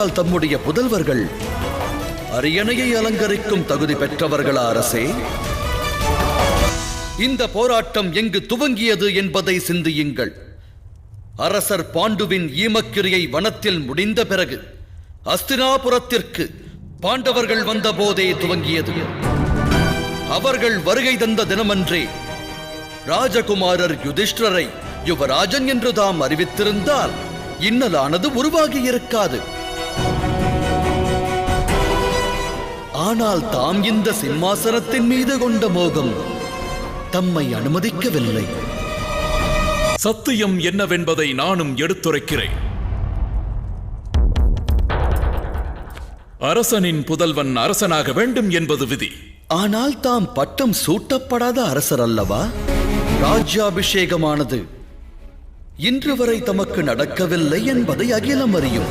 ஆனால் தம்முடைய புதல்வர்கள் அரியணையை அலங்கரிக்கும் தகுதி பெற்றவர்களா அரசே? இந்த போராட்டம் எங்கு துவங்கியது என்பதை சிந்தியுங்கள். அரசர் பாண்டுவின் ஈமக்கிரியை வனத்தில் முடிந்த பிறகு அஸ்தினாபுரத்திற்கு பாண்டவர்கள் வந்தபோதே துவங்கியது. அவர்கள் வருகை தந்த தினமன்றே ராஜகுமாரர் யுதிஷ்டரை யுவராஜன் என்று தாம் அறிவித்திருந்தால் இன்னலானது உருவாகி இருக்காது ஆனால் தாம் இந்த சிம்மாசனத்தின் மீது கொண்ட மோகம் தம்மை அனுமதிக்கவில்லை. சத்தியம் என்னவென்பதை நானும் எடுத்துரைக்கிறேன். அரசனின் புதல்வன் அரசனாக வேண்டும் என்பது விதி. ஆனால் தாம் பட்டம் சூட்டப்படாத அரசர் அல்லவா? ராஜ்யாபிஷேகமானது இன்று வரை தமக்கு நடக்கவில்லை என்பதை அகிலம் அறியும்.